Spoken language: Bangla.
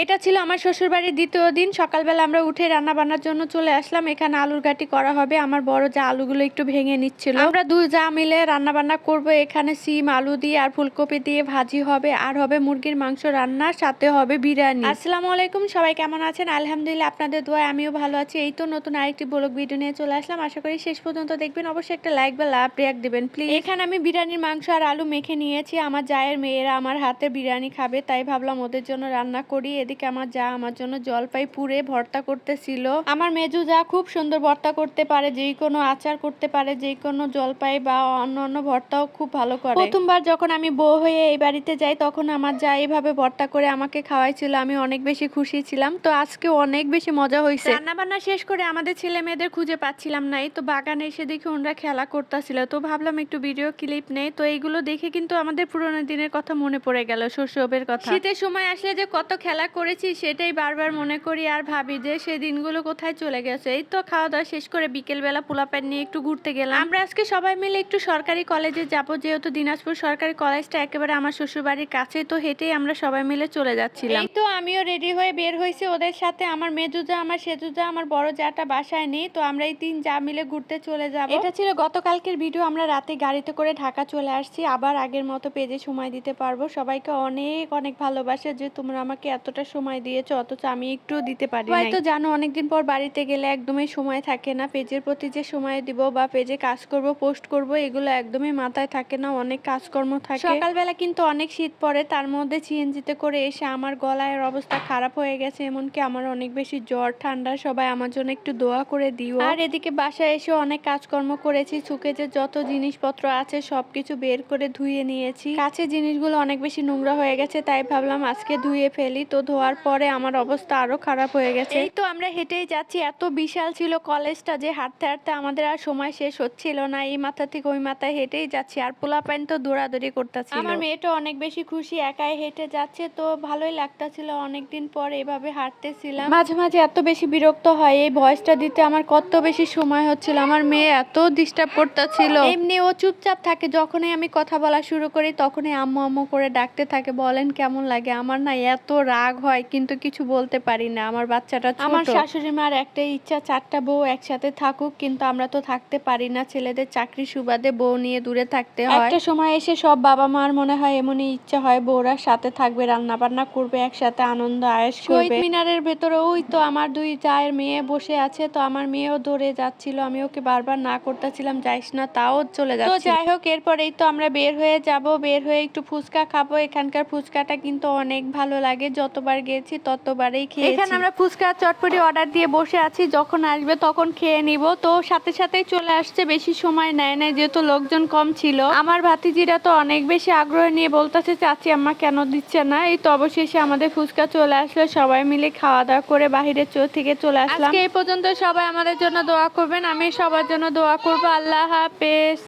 এটা ছিল আমার শ্বশুরবাড়ির দ্বিতীয় দিন। সকালবেলা আমরা উঠে রান্না বান্নার জন্য চলে আসলাম। এখানে আলুর গাটি করা হবে। আমার বড় যা আলুগুলো একটু ভেঙে নিচ্ছিল। আমরা দুই যা মিলে রান্না বান্না করব। এখানে সিম, আলু দিয়ে আর ফুলকপি দিয়ে ভাজি হবে। আর হবে মুরগির মাংস রান্না, সাথে হবে বিরিয়ানি। আসসালামু আলাইকুম, সবাই কেমন আছেন? আলহামদুলিল্লাহ, আপনাদের দোয়ায় আমিও ভালো আছি। এই তো নতুন আরেকটি ব্লগ ভিডিও নিয়ে চলে আসলাম। আশা করি শেষ পর্যন্ত দেখবেন। অবশ্যই একটা লাইক বা লাভ রিয়াক্ট দিবেন, প্লিজ। এখানে আমি বিরিয়ানির মাংস আর আলু মেখে নিয়েছি। আমার জায়ের মেয়েরা আমার হাতে বিরিয়ানি খাবে, তাই ভাবলাম ওদের জন্য রান্না করি এদিকে আমার যা আমার জন্য জলপাই পুড়ে ভর্তা করতেছিল। আমার মেজু যা খুব সুন্দর ভর্তা করতে পারে যে কোনো আচার করতে পারে যে কোনো জলপাই বা অন্য অন্য ভর্তাও খুব ভালো করে। প্রথমবার যখন আমি বউ হয়ে এই বাড়িতে যাই তখন আমার যা এইভাবে ভর্তা করে আমাকে খাওয়াইছিল আমি অনেক বেশি খুশি ছিলাম। তো আজকে অনেক বেশি মজা হয়েছে রান্না বান্না শেষ করে আমাদের ছেলে মেয়েদের খুঁজে পাচ্ছিলাম নাই তো বাগানে এসে দেখি ওনারা খেলা করতেছিল। তো ভাবলাম একটু ভিডিও ক্লিপ নেই। তো এইগুলো দেখে কিন্তু আমাদের পুরোনো দিনের কথা মনে পড়ে গেল শৈশবের কথা। শীতের সময় আসলে যে কত খেলা করেছি সেটাই বারবার মনে করি আর ভাবি যে সেই দিনগুলো কোথায় চলে গেছে। এই তো খাওয়া দাওয়া শেষ করে বিকেল বেলা পোলাপান নিয়ে একটু ঘুরতে গেলাম। আমরা আজকে সবাই মিলে একটু সরকারি কলেজে যাব যেহেতু দিনাজপুর সরকারি কলেজটা একেবারে আমার শ্বশুর বাড়ির কাছে তো হেঁটেই আমরা সবাই মিলে চলে যাচ্ছিলাম। এই তো আমিও রেডি হয়ে বের হয়েছি ওদের সাথে। আমার মেজুজা আমার সেজুজা আমার বড় জাটা বাসায় নেই তো আমরা এই তিন যা মিলে ঘুরতে চলে যাব। এটা ছিল গতকালকের ভিডিও আমরা রাতে গাড়িতে করে ঢাকা চলে আসছি। আবার আগের মতো পেজে সময় দিতে পারব। সবাইকে অনেক অনেক ভালোবাসে যে তোমরা আমাকে এতটা সময় দিয়েছ অথচ আমি একটু দিতে পারি হয়তো জানো অনেকদিন পর বাড়িতে গেলে একদমই সময় থাকে না। পেজের প্রতি যে সময় দিব বা পেজে কাজ করব পোস্ট করব এগুলো একদমই মাথায় থাকে না অনেক কাজকর্ম থাকে। সকালবেলা কিন্তু অনেক শীত পড়ে তার মধ্যে সিএনজিতে করে এসে আমার গলায় অবস্থা খারাপ হয়ে গেছে এমনকি আমার অনেক বেশি জ্বর ঠান্ডা সবাই আমার জন্য একটু দোয়া করে দিও। আর এদিকে বাসায় এসে অনেক কাজকর্ম করেছি যে যত জিনিসপত্র আছে সবকিছু বের করে ধুয়ে নিয়েছি। কাছে জিনিসগুলো অনেক বেশি নোংরা হয়ে গেছে তাই ভাবলাম আজকে ধুয়ে ফেলি। তো ধোয়ার পরে আমার অবস্থা আরও খারাপ হয়ে গেছে। এই তো আমরা হেঁটেই যাচ্ছি এত বিশাল ছিল কলেজটা যে হাঁটতে হাঁটতে আমাদের আর সময় শেষ হচ্ছিল না এই মাথা থেকে ওই মাথায় হেঁটেই যাচ্ছি আর পোলা প্যান্ট তো দৌড়াদৌড়ি করতেছি আমার মেয়েটা অনেক বেশি খুশি একাই হেঁটে যাচ্ছে তো ভালোই লাগতেছিল অনেকদিন পর এভাবে হাঁটতেছিলাম। মাঝে মাঝে এত বেশি বিরক্ত হয় এই ভয়েসটা দিতে আমার কত বেশি সময় হচ্ছিল আমার মেয়ে এত ডিস্টার্ব করতেছিল। এমনি ও চুপচাপ থাকে যখনই আমি কথা বলা শুরু করি তখনই আম্মু আম্মু করে ডাকতে থাকে বলেন কেমন লাগে আমার না এত রাগ হয় কিন্তু কিছু বলতে পারি না। আমার বাচ্চাটা আমার শাশুড়ি মার একটা ইচ্ছা চারটা বউ একসাথে থাকুক কিন্তু আমরা তো থাকতে পারি না। ছেলেদের চাকরি সুবাদে বউ নিয়ে দূরে থাকতে হয়। একটা সময় এসে সব বাবা মার মনে হয় এমনই ইচ্ছা হয় বউরা সাথে থাকবে রান্না বান্না করবে একসাথে আনন্দ আয়েস করবে। মিনারের ভেতরে ওই তো আমার দুই চায়ের মেয়ে বসে আছে তো আমার মেয়েও ধরে যাচ্ছিল আমি ওকে বারবার না করতেছিলাম যাইস না তাও চলে যাচ্ছে। তো যাই হোক এরপরেই তো আমরা বের হয়ে যাব বের হয়ে একটু ফুচকা খাব। এখানকার ফুচকাটা কিন্তু অনেক ভালো লাগে যতবার গেছি ততবারই খেয়ে এখানে আমরা ফুচকা চটপটি অর্ডার দিয়ে বসে আছি যখন আসবে তখন খেয়ে নিব। তো সাথে সাথেই চলে আসছে বেশি সময় নেয় না যেহেতু লোকজন কম ছিল। আমার ভাতিজিরা তো অনেক বেশি আগ্রহ নিয়ে বলতেছে চাচি আম্মা কেন দিচ্ছে না? এই তো অবশেষে আমাদের ফুচকা চলে আসলো সবাই মিলে খাওয়া দাওয়া করে বাহিরের চোর থেকে চলে আসলাম। এই পর্যন্ত সবাই আমাদের জন্য দোয়া করবেন আমি সবার জন্য দোয়া করব আল্লাহ হাফেজ।